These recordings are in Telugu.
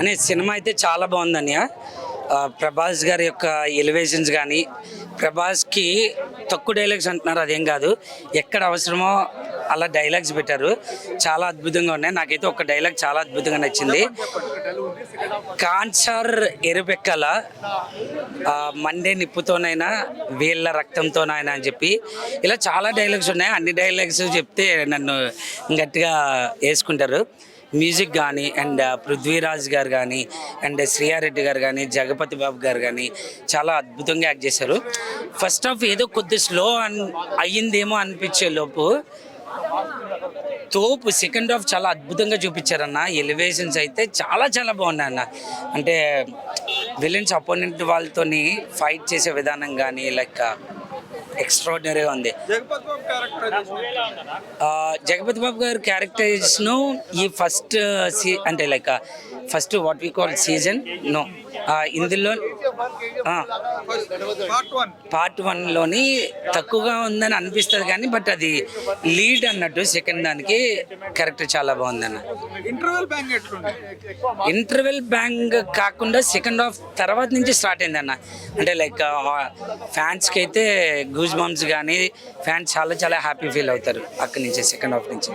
అనే సినిమా అయితే చాలా బాగుందని ప్రభాస్ గారి యొక్క ఎలివేషన్స్ కానీ ప్రభాస్కి తక్కువ డైలాగ్స్ అంటున్నారు అదేం కాదు. ఎక్కడ అవసరమో అలా డైలాగ్స్ పెట్టారు. చాలా అద్భుతంగా ఉన్నాయి. నాకైతే ఒక డైలాగ్ చాలా అద్భుతంగా నచ్చింది. కాన్సర్ ఎరుపెక్కల మండే నిప్పుతోనైనా వీళ్ళ రక్తంతోనైనా అని చెప్పి ఇలా చాలా డైలాగ్స్ ఉన్నాయి. అన్ని డైలాగ్స్ చెప్తే నన్ను గట్టిగా వేసుకుంటారు మ్యూజిక్ కానీ అండ్ పృథ్వీరాజ్ గారు కానీ అండ్ శ్రీయారెడ్డి గారు కానీ జగపతి బాబు గారు కానీ చాలా అద్భుతంగా యాక్ట్ చేశారు. ఫస్ట్ హాఫ్ ఏదో కొద్ది స్లో అన్ అయ్యిందేమో అనిపించే లోపు తోపు సెకండ్ హాఫ్ చాలా అద్భుతంగా చూపించారన్న. ఎలివేషన్స్ అయితే చాలా చాలా బాగున్నాయి అన్న అంటే విలన్స్ అపోనెంట్ వాళ్ళతోని ఫైట్ చేసే విధానం కానీ లైక్ ఎక్స్ట్రాడినరీగా ఉంది. జగపతి బాబు గారి క్యారెక్టరైజేషన్ ఈ ఫస్ట్ సీ అంటే like first what we call season no ఇందులో పార్ట్ వన్ పార్ట్ వన్లోని తక్కువగా ఉందని అనిపిస్తుంది కానీ బట్ అది లీడ్ అన్నట్టు సెకండ్ దానికి క్యారెక్టర్ చాలా బాగుందన్న. ఇంటర్వెల్ బ్యాంక్ ఎట్లుంది? ఇంటర్వెల్ బ్యాంగ్ కాకుండా సెకండ్ హాఫ్ తర్వాత నుంచి స్టార్ట్ అయిందన్న. అంటే లైక్ ఫ్యాన్స్కి అయితే గూజ్ బంప్స్ కానీ ఫ్యాన్స్ చాలా చాలా హ్యాపీ ఫీల్ అవుతారు అక్కడి నుంచి సెకండ్ హాఫ్ నుంచి.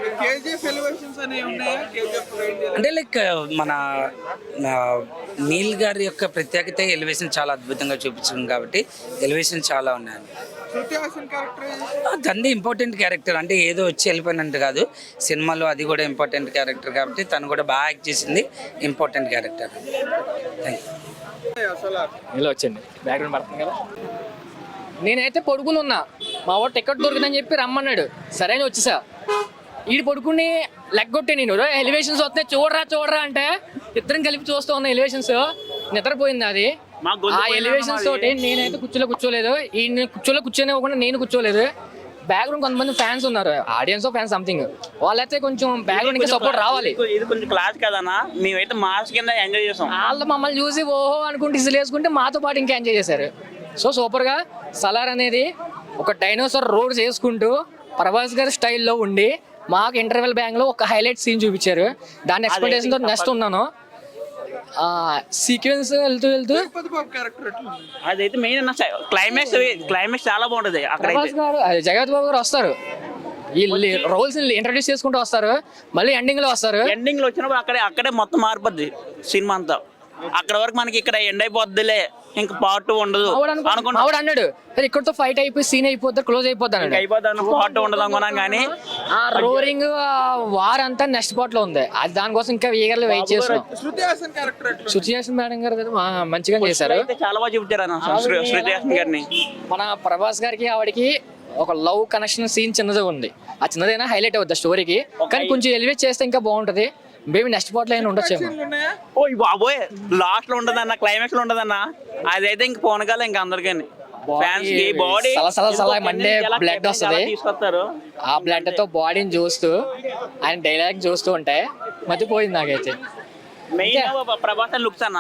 అంటే లైక్ మన నీల్ గారి యొక్క ప్రత్యేకత ఎలివేషన్ చాలా అద్భుతంగా చూపించింది కాబట్టి ఎలివేషన్ చాలా ఉన్నాయండి. ఆ, తండ్రి ఇంపార్టెంట్ క్యారెక్టర్ అంటే ఏదో వచ్చి వెళ్ళిపోయినట్టు కాదు. సినిమాలో అది కూడా ఇంపార్టెంట్ క్యారెక్టర్ కాబట్టి తను కూడా బాగా యాక్ట్ చేసింది ఇంపార్టెంట్ క్యారెక్టర్ థ్యాంక్ యూ అసలు ఇలా వచ్చింది బ్యాక్గ్రౌండ్ పడుతుంది కదా? నేనైతే పడుకుని ఉన్నా. మా వాడు టికెట్ దొరికిందని చెప్పి రమ్మన్నాడు. సరే అని వచ్చేసా. ఈడు పడుకుని లెగ్గొట్టే నేను. ఎలివేషన్స్ వస్తున్నాయి. చూడరా చూడరా అంటే ఇద్దరం కలిపి చూస్తూ ఉన్నా ఎలివేషన్స్ నిద్రపోయింది అది ఆ ఎలివేషన్స్ తోటి నేనైతే కూర్చోలే కూర్చోలేదు. ఈ కూర్చోలే కూర్చొని ఇవ్వకుండా నేను కూర్చోలేదు. బ్యాక్గ్రౌండ్ కొంతమంది ఫ్యాన్స్ ఉన్నారు. ఆడియన్స్ ఫ్యాన్స్ సంథింగ్ వాళ్ళైతే కొంచెం బ్యాక్గ్రౌండ్ ఇంకా సపోర్ట్ రావాలి. ఇది కొంచెం క్లాస్ కదన్నా మేమైతే మాస్ కింద ఎంజాయ్ చేసాం. వాళ్ళు మమ్మల్ని చూసి ఓహో అనుకుంటే ఇసులు వేసుకుంటే మాతో పాటు ఇంకా ఎంజాయ్ చేశారు. సో సూపర్గా సలార్ అనేది ఒక డైనోసార్ రోడ్ చేసుకుంటూ ప్రభాస్ గారి స్టైల్లో ఉండి మాకు ఇంటర్వెల్ బ్యాంక్లో ఒక హైలైట్ సీన్ చూపించారు. దాని ఎక్స్పెక్టేషన్తో నెక్స్ట్ ఉన్నాను. సీక్వెన్స్ వెళ్తూ వెళ్తూ అదైతే మెయిన్ అన్న క్లైమాక్స్ క్లైమాక్స్ చాలా బాగుంటది అక్కడైతే. ప్రభాస్ గారు అదే జగత్ బాబు గారు వస్తారు. వీళ్ళు రోల్స్ ఇంట్రడ్యూస్ చేసుకుంటూ వస్తారు. మళ్ళీ ఎండింగ్లో వస్తారు. ఎండింగ్లో వచ్చినప్పుడు అక్కడే అక్కడే మొత్తం మారిపోద్ది సినిమా అంతా. అక్కడ వరకు మనకి ఇక్కడ ఎండ్ అయిపోద్దిలే. ఇంకా పార్ట్ ఉండదు. అనుకున్నా మావాడు అన్నాడు "సరే, ఇక్కడతో ఫైట్ అయిపోయి సీన్ అయిపోద్ది క్లోజ్ అయిపోద్ది అన్నాడు. అయిపోద్ది పార్ట్ ఉండదు అనుకున్నాం కానీ ఆ రోరింగ్ వార్ అంతా నెక్స్ట్ పార్ట్లో ఉంది. అది దానికోసం ఇంకా ఈగర్లు వెయిట్ చేస్తున్నాం. శృతి హాసన్ మేడం గారు కదా మంచిగా చేశారు. అయితే చాలా బాగా చూపించారు శృతి హాసన్ గారిని. మన ప్రభాస్ గారికి ఆవిడకి ఒక లవ్ కనెక్షన్ సీన్ చిన్నది ఉంది. ఆ చిన్నదైనా హైలైట్ అవుద్ది స్టోరీకి కానీ కొంచెం ఎలివేట్ చేస్తే ఇంకా బాగుంటది. మేబీ నెక్స్ట్ పార్ట్లో అయినా ఉండొచ్చేమో. ఉన్నాయా? ఓ ఈ బాబోయ్ లాస్ట్లో ఉండదన్న క్లైమాక్స్లో ఉండదన్న. అదైతే ఇంక పోనకాల ఇంక అందరికీ. ఫ్యాన్స్కి బాడీ సల సల సల మండే blood వస్తది. తీసుకొస్తారు. ఆ బ్లడ్తో బాడీని చూస్తూ ఆయన డైలాగ్ చూస్తూ ఉంటే మతిపోయింది నాకైతే. మెయిన్ ప్రభాస్ లుక్స్ అన్న.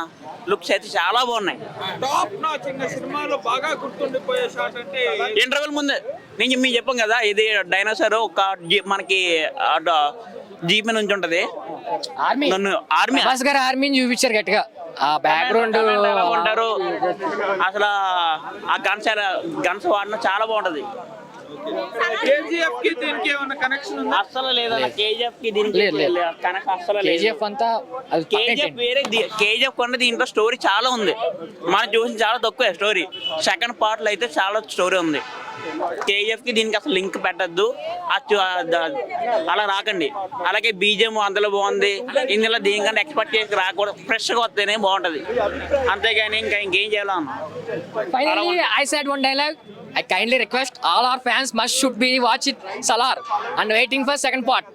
లుక్స్ అయితే చాలా బాగున్నాయి. టాప్ నా చిన్న సినిమాలో బాగా గుర్తుండిపోయే షాట్ అంటే ఇంటర్వెల్ ముందే నేను మీకు చెప్పాం కదా ఇది డైనోసార్ ఒక మనకి జీప్ నుంచి ఉంటది. ఆర్మీ. నన్ను ఆర్మీ. ప్రభాస్ గారు ఆర్మీని చూపించారు గట్టిగా. ఆ బ్యాక్గ్రౌండ్ ఎలా ఉంటారు? అసలు ఆ గన్స్ గన్స్ వాడడం చాలా బాగుంటది. కేజీఎఫ్కి దీనికి ఏమైనా కనెక్షన్ ఉందా? అస్సలు లేదన్న కేజీఎఫ్కి దీనికి లేదు, లేదు. కనెక్ట్ అస్సలు లేదు. కేజీఎఫ్ అంతా అది కేజీఎఫ్ వేరే కేజీఎఫ్ కొన్న దీంట్లో స్టోరీ చాలా ఉంది. మనం చూసిన చాలా తక్కువ స్టోరీ సెకండ్ పార్ట్లో అయితే చాలా స్టోరీ ఉంది. కేజీఎఫ్కి దీనికి అసలు లింక్ పెట్టద్దు. అలా రాకండి. అలాగే బీజం అందులో బాగుంది. ఇందులో దీనికన్నా ఎక్స్పెక్ట్ చేసి రాకూడదు. ఫ్రెష్గా వస్తేనే బాగుంటుంది. అంతేగాని ఇంకా ఇంకేం చేయాలన్నా I said one dialogue I kindly request all are fans must should be watch it Salaar and waiting for second part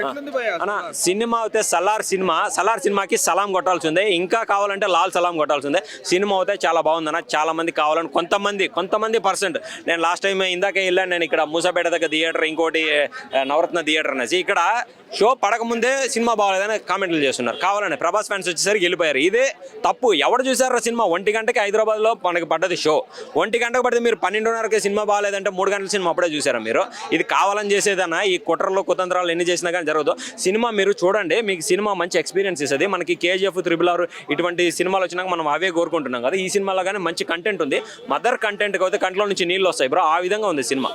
ఎట్లుంది అన్న సినిమా అయితే సలార్ సినిమా సలార్ సినిమాకి సలాం కొట్టాల్సి ఉంది ఇంకా కావాలంటే లాల్ సలాం కొట్టాల్సి ఉంది సినిమా అయితే చాలా బాగుందన్న చాలా మంది కావాలని కొంతమంది కొంతమంది పర్సెంట్ నేను లాస్ట్ టైం ఇందాక వెళ్ళాను నేను ఇక్కడ మూసాపేట దగ్గర థియేటర్ ఇంకోటి నవరత్న థియేటర్ అనేసి. ఇక్కడ షో పడకముందే సినిమా బాగాలేదని కామెంట్లు చేస్తున్నారు. కావాలని ప్రభాస్ ఫ్యాన్స్ వచ్చేసరికి వెళ్ళిపోయారు. ఇదే తప్పు. ఎవరు చూసారా సినిమా? ఒంటి గంటకి హైదరాబాద్లో మనకి పడ్డది షో. ఒంటి గంటకు పడితే మీరు పన్నెండున్నరకి సినిమా బాగాలేదంటే మూడు గంటల సినిమా అప్పుడే చూసారా మీరు? ఇది కావాలని చేసేదన్నా ఈ కుట్రలో కుతంత్రాలు ఎన్ని చేసినా కానీ జరగదు. సినిమా మీరు చూడండి. మీకు సినిమా మంచి ఎక్స్పీరియన్స్ ఇస్తుంది. మనకి కేజీఎఫ్ త్రిబుల్ ఆర్ ఇటువంటి సినిమాలు వచ్చినాక మనం అవే కోరుకుంటున్నాం కదా. ఈ సినిమాలో కానీ మంచి కంటెంట్ ఉంది. మదర్ కంటెంట్ అయితే కంట్లో నుంచి నీళ్ళు వస్తాయి బ్రో. ఆ విధంగా ఉంది సినిమా.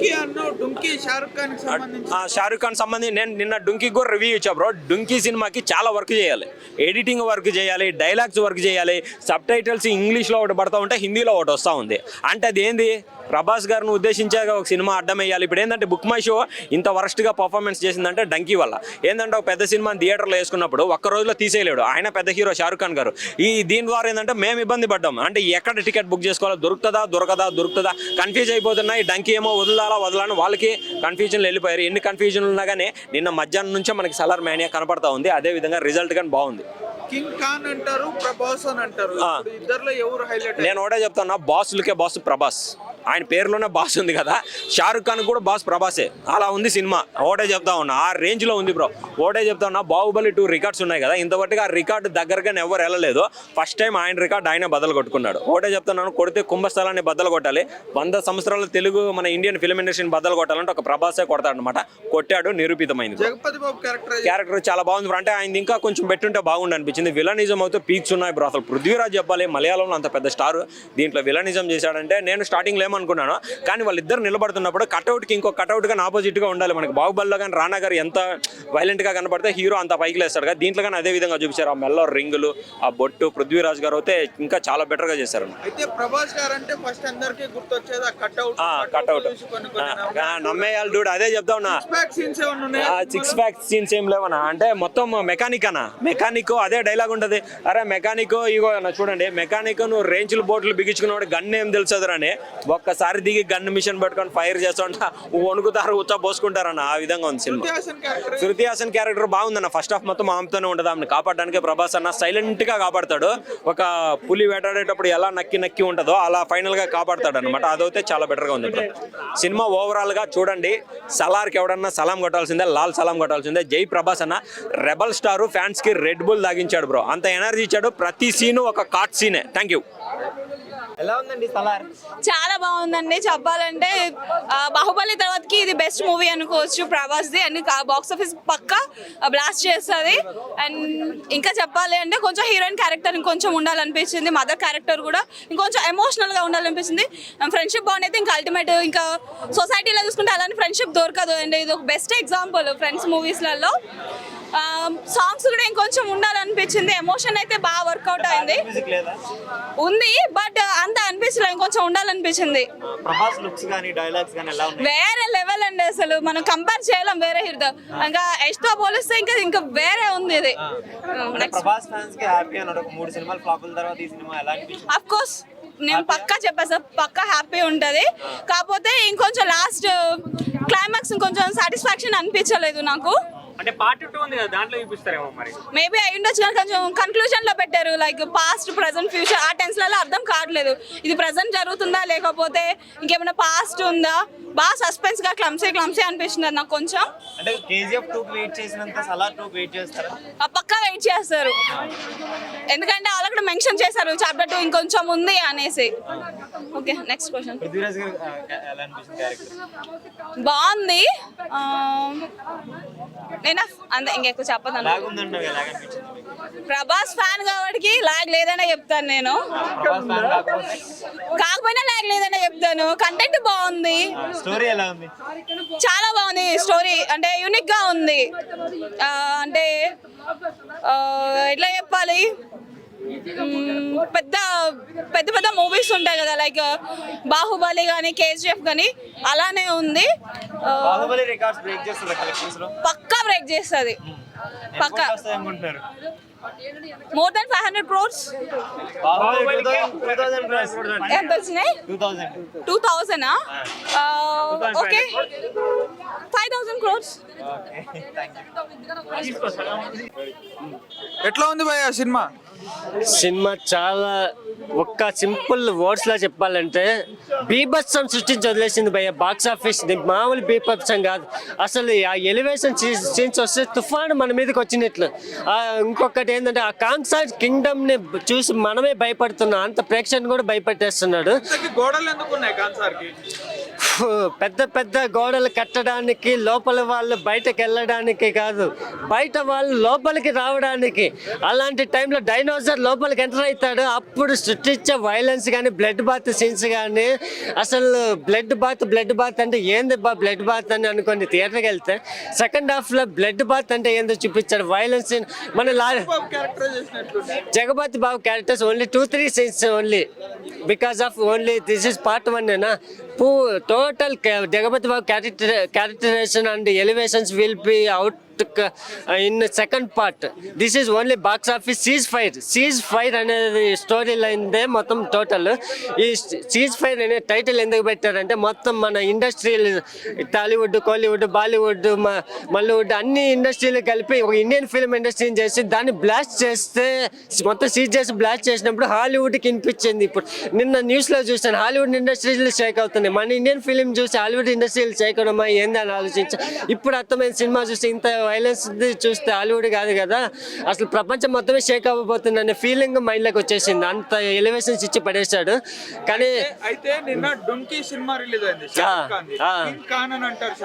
డుంకీ డుంకీ షారుఖ్ ఖాన్ సంబంధించి. ఆ షారుఖ్ ఖాన్ సంబంధించి నేను నిన్న డుంకీకి కూడా రివ్యూ ఇచ్చా బ్రో డుంకీ సినిమాకి చాలా వర్క్ చేయాలి. ఎడిటింగ్ వర్క్ చేయాలి డైలాగ్స్ వర్క్ చేయాలి సబ్ టైటిల్స్ ఇంగ్లీష్లో ఒకటి పడతా ఉంటే హిందీలో ఒకటి వస్తూ ఉంది. అంటే అది ఏంది? ప్రభాస్ గారిని ఉద్దేశించాక ఒక సినిమా అడ్డం వేయాలి ఇప్పుడు ఏంటంటే బుక్ మై షో ఇంత వరస్ట్గా పర్ఫార్మెన్స్ చేసిందంటే డంకీ వల్ల. ఏంటంటే ఒక పెద్ద సినిమా థియేటర్లో వేసుకున్నప్పుడు ఒక్క రోజులో తీసేయలేడు. ఆయన పెద్ద హీరో షారుఖ్ ఖాన్ గారు. ఈ దీని ద్వారా ఏంటంటే మేము ఇబ్బంది పడ్డాం. అంటే ఎక్కడ టికెట్ బుక్ చేసుకోవాలో దొరుకుతుందా దొరకదా దొరుకుతుందా? కన్ఫ్యూజ్ అయిపోతున్నాయి. డంకీ ఏమో వదలాలా వదలని వాళ్ళకి కన్ఫ్యూజన్లు వెళ్ళిపోయారు. ఎన్ని కన్ఫ్యూజన్లు ఉన్నా కానీ నిన్న మధ్యాహ్నం నుంచే మనకి సలార్ మేనియా కనపడతా ఉంది. అదే విధంగా రిజల్ట్ కానీ బాగుంది. కింగ్ ఖాన్ అంటారు ప్రభాస్ అని అంటారు. ఆ. ఇప్పుడు ఇద్దర్లో ఎవరు హైలైట్ నేను ఒకటే చెప్తున్నా బాసులకే బాస్ ప్రభాస్ ఆయన పేరులోనే బాస్ ఉంది కదా. షారుఖ్ ఖాన్ కూడా బాస్ ప్రభాసే. అలా ఉంది సినిమా. ఒకటే చెప్తా ఉన్నా. ఆ రేంజ్లో ఉంది బ్రో. ఒకటే చెప్తా ఉన్నా బాహుబలి టూ రికార్డ్స్ ఉన్నాయి కదా. ఇంతవరకు ఆ రికార్డు దగ్గరగా ఎవరు వెళ్ళలేదు. ఫస్ట్ టైం ఆయన రికార్డ్ ఆయన బద్దలు కొట్టుకున్నాడు. ఒకటే చెప్తున్నాను కొడితే కుంభస్థలాన్ని బద్దలు కొట్టాలి. వంద సంవత్సరాల తెలుగు మన ఇండియన్ ఫిల్మ్ ఇండస్ట్రీని బద్దలు కొట్టాలంటే ఒక ప్రభాసే కొడతాడు అనమాట కొట్టాడు నిరూపితమైంది క్యారెక్టర్ క్యారెక్టర్ చాలా బాగుంది బ్రో. అంటే ఆయన ఇంకా కొంచెం పెట్టుంటే బాగుండు అనిపించింది విలనిజం అయితే పీక్స్ ఉన్నాయి బ్రో. అసలు పృథ్వీరాజ్ చెప్పాలి. మలయాళంలో అంత పెద్ద స్టార్. దీంట్లో విలనిజం చేశాడంటే నేను స్టార్టింగ్లో ఏమనుకున్నాను కానీ వాళ్ళిద్దరు నిలబడుతున్నప్పుడు కట్అవుట్కి ఇంకో కట్అవుట్గా ఆపోజిట్గా ఉండాలి. మనకి బాహుబలిలో కానీ రానా గారు ఎంత వైలెంట్గా కనపడితే హీరో అంత పైకి లేస్తాడు కదా. దీంట్లో కానీ అదే విధంగా చూపించారు. ఆ మెల్లో రింగులు ఆ బొట్టు పృథ్వీరాజ్ గారు అయితే ఇంకా చాలా బెటర్గా చేశారు. అయితే ప్రభాస్ గారు అంటే ఫస్ట్ అందరికీ గుర్తొచ్చేది ఆ నమ్మేయాలి డూడ్ అదే చెప్తా ఉన్నా. సిక్స్ ప్యాక్ సీన్స్ ఏం లేవనా అంటే మొత్తం మెకానిక్ అన్న. మెకానిక్ అదే డైలాగ్ ఉంటది. అరే మెకానిక్ ఇగో చూడండి. మెకానిక్ నువ్వు రేంజ్లు బోట్లు బిగించుకున్నాడు గన్ ఏం తెలుసదురా అని ఒక్కసారి దిగి గన్ మిషన్ పట్టుకొని ఫైర్ చేస్తా ఉంటే వణుకుతారు ఉచ్చ పోసుకుంటారన్న ఆ విధంగా ఉంది సినిమా. శృతి హాసన్ క్యారెక్టర్ బాగుందన్న. ఫస్ట్ హాఫ్ మొత్తం ఆమెతోనే ఉండదు ఆమెను కాపాడడానికి ప్రభాస్ అన్న సైలెంట్గా కాపాడతాడు. ఒక పులి వేటాడేటప్పుడు ఎలా నక్కి నక్కి ఉంటుందో అలా ఫైనల్గా కాపాడతాడు అనమాట అదైతే చాలా బెటర్గా ఉంది. సినిమా ఓవరాల్గా చూడండి. సలార్కి ఎవడన్నా సలాం కొట్టాల్సిందే లాల్ సలాం కొట్టాల్సిందే. జై ప్రభాస్ అన్న రెబల్ స్టార్ ఫ్యాన్స్కి రెడ్ బుల్ తాగించాడు బ్రో అంత ఎనర్జీ ఇచ్చాడు. ప్రతి సీను ఒక కాట్ సీనే థ్యాంక్ యూ ఎలా ఉందండి సలార్? చాలా బాగుందండి. చెప్పాలంటే బాహుబలి తర్వాతకి ఇది బెస్ట్ మూవీ అనుకోవచ్చు. ప్రభాస్ది అండ్ బాక్స్ ఆఫీస్ పక్క బ్లాస్ట్ చేస్తుంది. అండ్ ఇంకా చెప్పాలి అంటే కొంచెం హీరోయిన్ క్యారెక్టర్ ఇంకొంచెం ఉండాలనిపించింది. మదర్ క్యారెక్టర్ కూడా ఇంకొంచెం ఎమోషనల్గా ఉండాలనిపించింది. ఫ్రెండ్షిప్ బాగుంది అయితే ఇంకా అల్టిమేట్ ఇంకా సొసైటీలో చూసుకుంటే అలాంటి ఫ్రెండ్షిప్ దొరకదు అండ్. ఇది ఒక బెస్ట్ ఎగ్జాంపుల్ ఫ్రెండ్స్ మూవీస్లలో సాంగ్స్ కూడా ఇంకొంచెం ఉండాలనిపించింది. ఎమోషన్ అయితే బాగా వర్కౌట్ అయింది. ఉంది బట్ అంత అనిపించలేదు ఇంకొంచెం ఉండాలనిపించింది. వేరే లెవెల్ అండి అసలు. మనం కంపేర్ చేయలేం వేరే హీరోతో ఇంకా యష్తో పోలిస్తే ఇంకా ఇంకా వేరే ఉంది ఇది. అనిపించింది? అఫ్ కోర్స్ నేను పక్కా చెప్పేసా పక్కా హ్యాపీ ఉంటది. కాకపోతే ఇంకొంచెం లాస్ట్ క్లైమాక్స్ ఇంకొంచెం సాటిస్ఫాక్షన్ అనిపించలేదు నాకు. అంటే పార్ట్ టూ ఉంది కదా దాంట్లో చూపిస్తారేమో మరి. మేబీ అయి ఉండొచ్చు కానీ కొంచెం కన్క్లూజన్లో పెట్టారు లైక్ పాస్ట్ ప్రజెంట్ ఫ్యూచర్ ఆ టెన్స్లలో అర్థం కావట్లేదు. ఇది ప్రజెంట్ జరుగుతుందా లేకపోతే ఇంకేమైనా పాస్ట్ ఉందా? బాగా సస్పెన్స్గా క్లమ్సీ క్లమ్సీ అనిపిస్తుంది నాకు కొంచెం. అంటే కేజీఎఫ్ టూ కి వెయిట్ చేసినంత సలార్ టూ వెయిట్ చేస్తారా? ఆ పక్కా వెయిట్ చేస్తారు. ఎందుకంటే వాళ్ళు అక్కడ మెన్షన్ చేశారు చాప్టర్ టూ ఇంకొంచెం ఉంది అనేసి. ఓకే నెక్స్ట్ క్వశ్చన్ పృథ్వీరాజ్ గారు ఆ, ఎలా అనిపించింది క్యారెక్టర్ బాగుంది. ఆ, నేనా అంతే ఇంకెక్కువ చెప్పదు లాగ్ ఉందంటారు ఎలా అనిపించింది మీకు? ప్రభాస్ ఫ్యాన్ కాబట్టి లాగ్ లేదనే చెప్తాను నేను. ప్రభాస్ ఫ్యాన్ కాకపోతే? కాకపోయినా లాగ్ లేదనే చెప్తాను. కంటెంట్ బాగుంది. స్టోరీ ఎలా ఉంది? చాలా బాగుంది స్టోరీ అంటే యూనిక్గా ఉంది. అంటే ఎట్లా చెప్పాలి? పెద్ద పెద్ద పెద్ద మూవీస్ ఉంటాయి కదా లైక్ బాహుబలి కానీ కేజీఎఫ్ కానీ అలానే ఉంది. పక్కా బ్రేక్ చేస్తుంది. పక్కా. More than five hundred crores ఎంత వచ్చినాయి two thousand okay five thousand crores ఎట్లా ఉంది భయ్య సినిమా? సినిమా చాలా ఒక్క సింపుల్ వర్డ్స్ లా చెప్పాలంటే బీభత్సం సృష్టించి వదిలేసింది భయ్య బాక్స్ ఆఫీస్ మామూలు బీభత్సం కాదు. అసలు ఆ ఎలివేషన్ సీన్స్ వస్తే తుఫాను మన మీదకి వచ్చినట్లు. ఆ, ఇంకొకటి ఏంటంటే ఆ కాన్సర్ట్ కింగ్డమ్ని చూసి మనమే భయపడుతున్నాం. అంత ప్రేక్షకుని కూడా భయపెట్టేస్తున్నాడు. గోడలు ఎందుకు ఉన్నాయి కాన్సార్ పెద్ద పెద్ద గోడలు కట్టడానికి లోపల వాళ్ళు బయటకు వెళ్ళడానికి కాదు బయట వాళ్ళు లోపలికి రావడానికి. అలాంటి టైంలో డైనోసర్ లోపలికి ఎంటర్ అవుతాడు. అప్పుడు సృష్టించే వైలెన్స్ కానీ బ్లడ్ బాత్ సీన్స్ కానీ అసలు బ్లడ్ బాత్ బ్లడ్ బాత్ అంటే ఏంది బా బ్లడ్ బాత్ అని అనుకోండి థియేటర్కి వెళ్తే సెకండ్ హాఫ్లో బ్లడ్ బాత్ అంటే ఏందో చూపించాడు వైలెన్స్ మన లా Jagapathi Babu characters only two three scenes only because of only this is part one ఏనా? పూ total Jagapathi Babu character characterization and elevations will be out in second part this is only box office ceasefire ceasefire అనేది స్టోరీ లైన్దే మొత్తం టోటల్ ఈ సీజ్ ఫైర్ అనే టైటిల్ ఎందుకు పెట్టారంటే మొత్తం మన ఇండస్ట్రీ టాలీవుడ్ కోలీవుడ్ బాలీవుడ్ మల్లీవుడ్ అన్ని ఇండస్ట్రీలు కలిపి ఒక ఇండియన్ ఫిల్మ్ ఇండస్ట్రీని చేసి దాన్ని బ్లాస్ట్ చేస్తే మొత్తం సీజ్ చేసి బ్లాస్ట్ చేసినప్పుడు హాలీవుడ్కి వినిపించింది. ఇప్పుడు నిన్న న్యూస్లో చూసాను హాలీవుడ్ ఇండస్ట్రీలు షేక్ అవుతుంది మన ఇండియన్ ఫిల్మ్ చూసి హాలీవుడ్ ఇండస్ట్రీలు అవడమా ఏందని ఆలోచించా? ఇప్పుడు అర్థమైన సినిమా చూస్తే ఇంత వైలెన్స్ చూస్తే హాలీవుడ్ కాదు కదా. అసలు ప్రపంచం మొత్తమే షేక్ అవ్వబోతుంది అనే ఫీలింగ్ మైండ్లోకి వచ్చేసింది. అంత ఎలివేషన్స్ ఇచ్చి పడేశాడు. కానీ అయితే నిన్న డుంకీ సినిమా రిలీజ్ అయింది ఖాన్ అని అంటారు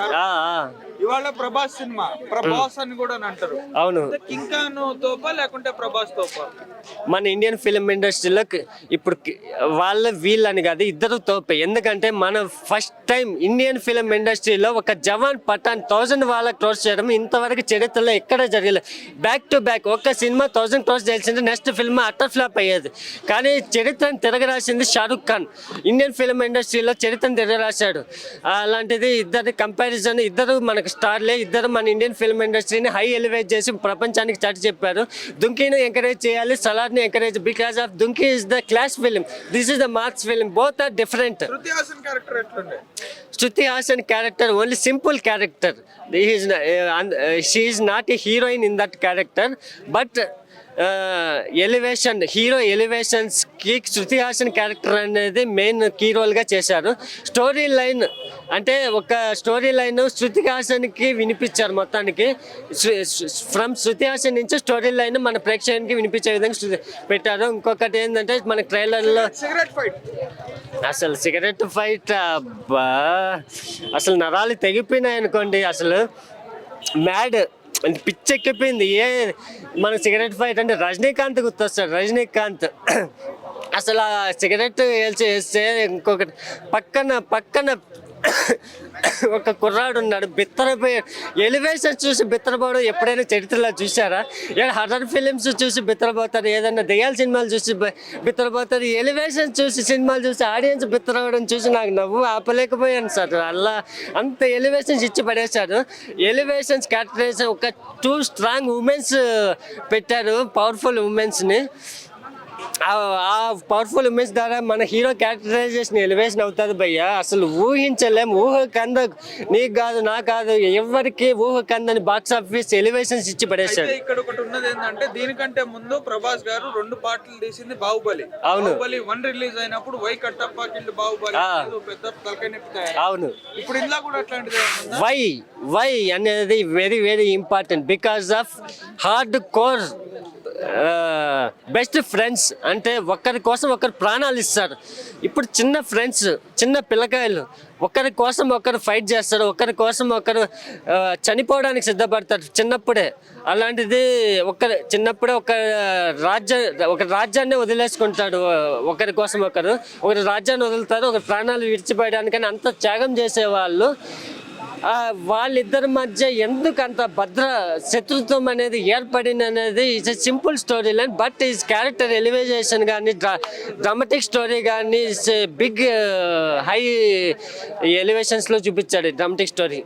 ఇవాళ ప్రభాస్ సినిమా. ప్రభాస్ అని కూడా అంటారు. అవును. కింగ్ ఖాన్ తోపా లేకుంటే ప్రభాస్ తోపా? మన ఇండియన్ ఫిలిం ఇండస్ట్రీలో ఇప్పుడు వాళ్ళ వీళ్ళని కాదు ఇద్దరు తోపే. ఎందుకంటే మన ఫస్ట్ టైం ఇండియన్ ఫిలిం ఇండస్ట్రీలో ఒక జవాన్ పఠాన్ థౌజండ్ వాళ్ళ క్రోర్స్ చేయడం ఇంతవరకు చరిత్రలో ఎక్కడ జరగలేదు బ్యాక్ టు బ్యాక్ ఒక్క సినిమా థౌజండ్ క్రోర్స్ తెలిసింటే నెక్స్ట్ ఫిల్మ్ అటర్ ఫ్లాప్ అయ్యేది. కానీ చరిత్రను తిరగరాసింది షారుఖ్ ఖాన్. ఇండియన్ ఫిలిం ఇండస్ట్రీలో చరిత్రను తిరగరాశాడు. అలాంటిది ఇద్దరు కంపారిజన్ ఇద్దరు మనకు స్టార్లే ఇద్దరు మన ఇండియన్ ఫిల్మ్ ఇండస్ట్రీని హై ఎలివేట్ చేసి ప్రపంచానికి చాటి చెప్పారు. దుంకీని ఎంకరేజ్ చేయాలి సలార్ని encourage because of Dunki is the class film this is the mass film both are different Shruti Haasan character ఎట్లుండే? Shruti Haasan character only simple character she is not a heroine in that character but elevation hero ఎలివేషన్స్కి Shruti Haasan character అనేది మెయిన్ కీ రోల్గా చేశారు. స్టోరీ లైన్ అంటే ఒక స్టోరీ లైన్ శృతి హాసన్కి వినిపించారు మొత్తానికి. ఫ్రమ్ శృతి హాసన్ నుంచి స్టోరీ లైన్ మన ప్రేక్షకునికి వినిపించే విధంగా శృతి- పెట్టారు. ఇంకొకటి ఏంటంటే మన ట్రైలర్లో సిగరెట్ ఫైట్ అసలు సిగరెట్ ఫైట్ అబ్బా! అసలు నరాలు తెగిపోయినాయి అనుకోండి అసలు మ్యాడ్ పిచ్చెక్కిపోయింది ఏ మన సిగరెట్ ఫైట్ అంటే రజనీకాంత్ గుర్తొస్తాడు రజనీకాంత్. అసలు ఆ సిగరెట్ వేల్చి వేస్తే ఇంకొకటి పక్కన పక్కన ఒక కుర్రాడు ఉన్నాడు బిత్తరపోయి ఎలివేషన్ చూసి బిత్తరపోవడం ఎప్పుడైనా చరిత్రలో చూసారా ఏదో హర్రర్ ఫిలిమ్స్ చూసి బిత్తరపోతారు ఏదైనా దెయ్యాల సినిమాలు చూసి బిత్తరపోతారు ఎలివేషన్ చూసి సినిమాలు చూసి ఆడియన్స్ బిత్తరవడం చూసి నాకు నవ్వు ఆపలేకపోయాను సార్. అలా అంత ఎలివేషన్స్ ఇచ్చి పడేశారు. ఎలివేషన్స్ క్యారెక్టరైజేషన్ ఒక టూ స్ట్రాంగ్ ఉమెన్స్ పెట్టారు పవర్ఫుల్ ఉమెన్స్ని ఆ పవర్ఫుల్ ఉమెన్స్ ద్వారా మన హీరో క్యారెక్టరైజేషన్ ఎలివేషన్ అవుతుంది భయ్య. అసలు ఊహించలేం. ఊహ కంద నీకు కాదు నా కాదు ఎవరికి ఊహ కందని బాక్స్ ఆఫీస్ ఎలివేషన్స్ ఇచ్చి పడేశాడు. ఇక్కడ ఒకటి ఉన్నది ఏంటంటే దీనికంటే ముందు ప్రభాస్ గారు రెండు పాటలు తీసింది బాహుబలి. అవును. బాహుబలి వన్ రిలీజ్ అయినప్పుడు వై కట్టప్ప బాహుబలి పెద్ద. అవును. ఇప్పుడు ఇందులో కూడా అట్లాంటిది? వై వై అనేది very very important because of hard core best friends అంటే ఒకరి కోసం ఒకరు ప్రాణాలు ఇస్తారు. ఇప్పుడు చిన్న ఫ్రెండ్స్ చిన్న పిల్లకాయలు ఒకరి కోసం ఒకరు ఫైట్ చేస్తారు ఒకరి కోసం ఒకరు చనిపోవడానికి సిద్ధపడతారు చిన్నప్పుడే. అలాంటిది ఒకరు చిన్నప్పుడే ఒక రాజ్య ఒక రాజ్యాన్ని వదిలేసుకుంటాడు. ఒకరి కోసం ఒకరు ఒకరి రాజ్యాన్ని వదులుతారు ఒక ప్రాణాలు విడిచిపోయడానికని అంత త్యాగం చేసేవాళ్ళు. వాళ్ళిద్దరి మధ్య ఎందుకు అంత భద్ర శత్రుత్వం అనేది ఏర్పడింది అనేది it's a simple story line but is character elevation కానీ డ్రామాటిక్ స్టోరీ కానీ బిగ్ హై ఎలివేషన్స్లో చూపించాడు డ్రామాటిక్ స్టోరీ.